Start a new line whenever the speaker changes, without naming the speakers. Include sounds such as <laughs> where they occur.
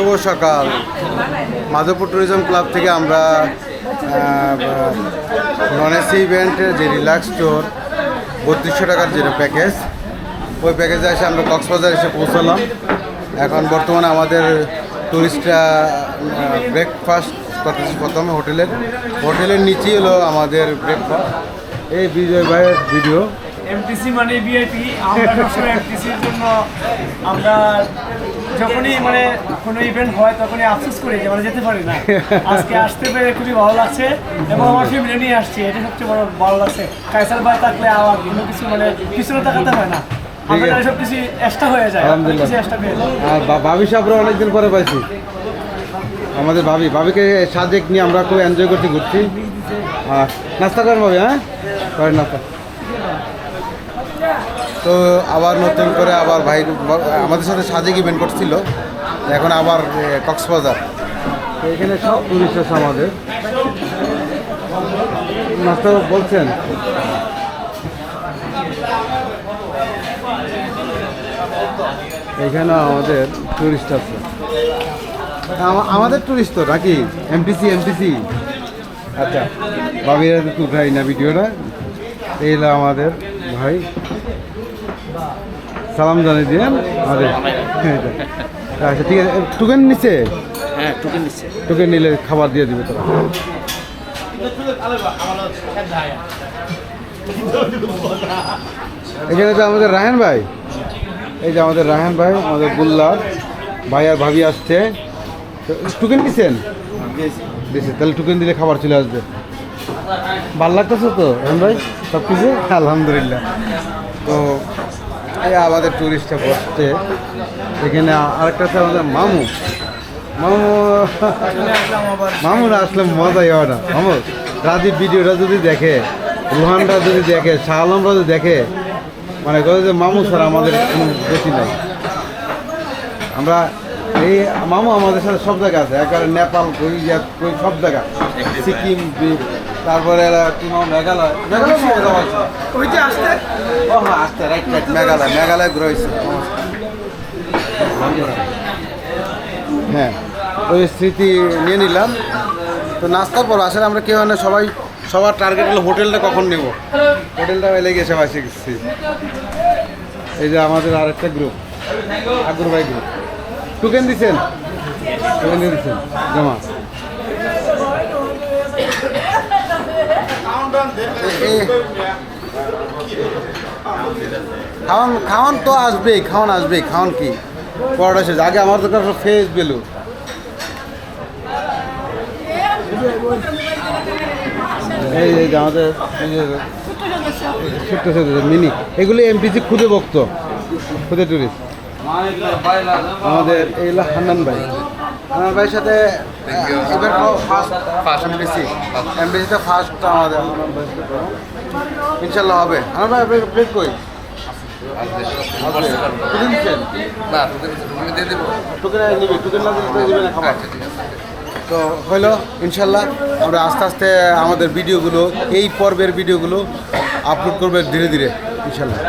শুভ সকাল। Madhabpur tourism club থেকে আমরা নন এসি ইভেন্টের যে রিল্যাক্স স্টোর বত্রিশশো টাকার যে প্যাকেজ ওই প্যাকেজে এসে আমরা কক্সবাজার এসে পৌঁছালাম। এখন বর্তমানে আমাদের টুরিস্টরা ব্রেকফাস্ট করতেছি প্রথমে হোটেলের হোটেলের নিচেই হলো আমাদের ব্রেকফাস্ট এই বিজয় ভাইয়ের ভিডিও
এমটিসি মানে ভিআইপি আমরা সবসময় এমটিসির জন্য আমরা যখনই মানে কোনো ইভেন্ট হয় তখনই আফসোস করি যে আমরা যেতে পারি না। <laughs> আজকে আসতে পেরে খুবই ভালো লাগছে এবং আমার ফ্যামিলি নিয়ে আসছি এটা সবচেয়ে বড় ভালো লাগছে। কাইসার ভাই থাকলে আমার কোনো কিছু মানে পিছনে তাকাতে হয় না। হয়ে
ভাবি সাহেবরা অনেকদিন পরে পাইছি। আমাদের ভাবি ভাবিকে সাজেক নিয়ে আমরা খুব এনজয় করতে ঘুরছি। আর নাস্তা করেন ভাবি হ্যাঁ? করেন নাস্তা। তো আবার নতুন করে আবার ভাই আমাদের সাথে সাজেক ইভেন্ট করছিল। এখন আবার কক্সবাজার। এখানে সব টুরিস্ট আছে আমাদের। নাস্তা বলছেন। এখানে আমাদের টুরিস্ট আছে। আমাদের টুরিস্ট তো নাকি? এমটিসি এমটিসি আচ্ছা। বাবিরা তো উঠাই না ভিডিওটা এই হলো আমাদের ভাই। সালাম জানিয়ে দিলেন আমাদের আচ্ছা ঠিক আছে টুকেন
হ্যাঁ টুকেন দিচ্ছে
টোকেন নিলে খাবার দিয়ে দিবে তোরা। এখানে তো আমাদের রায়হান ভাই। এই যে আমাদের রায়হান ভাই আমাদের গুল্লার ভাই আর ভাবি আসছে। টোকেন দিচ্ছেন দিচ্ছে তাহলে টুকেন দিলে খাবার চলে আসবে। ভালো লাগতেছে তো ভাই? সব কিছু আলহামদুলিল্লাহ। তো এই আমাদের টুরিস্টটা বসছে। এখানে আরেকটা আছে আমাদের মামু। মামু মামুন আসলে মজাই হয় না। মামু, রাজীব ভিডিওটা যদি দেখে, রুহানরা যদি দেখে, শাহ আলমরা যদি দেখে মানে করে যে মামু ছাড়া আমাদের কোনো গতি নাই। আমরা এই মামু আমাদের সাথে সব জায়গা আছে। একবারে নেপাল কই কই সব জায়গা সিকিম তারপরে মামু মেঘালয়?
আসতে?
ও হ্যাঁ আসতে রাইট রাইট মেঘালয় মেঘালয় ঘুরে হ্যাঁ ওই স্মৃতি নিয়ে নিলাম। তো নাস্তার পর আসলে আমরা কেউ না সবাই সবার টার্গেট হলো হোটেলটা কখন নেব? হোটেলটা এলে গিয়ে সবাই শিখছি। এই যে আমাদের আরেকটা গ্রুপ আগ্রহ ভাই গ্রুপ টুকেন দিচ্ছেন টুকেন দিচ্ছেন জমা। খাওয়ান খাওয়ান তো আসবেই, খাওয়ান আসবেই, খাওয়ান কি? পরোটা শেষ। আগে আমার দোকান ফেস বেলু। এই যে আমাদের ছোট্ট ছোট মিনি, এগুলি এমপিসি খুদে ভক্ত, খুদে টুরিস্ট আমাদের এই হলো হান্নান ভাই। হান্নান ভাইয়ের সাথে এবার ফার্স্ট ফার্স্ট এমপিসি এমপিসিতে ফার্স্ট আমাদের। ইনশাল্লাহ হবে। হান্নান ভাই প্লেট কই
না
দিলে তো
আচ্ছা
হলো ইনশাল্লাহ আমরা আস্তে আস্তে আমাদের ভিডিওগুলো এই পর্বের ভিডিওগুলো আপলোড করবে ধীরে ধীরে ইনশাল্লাহ।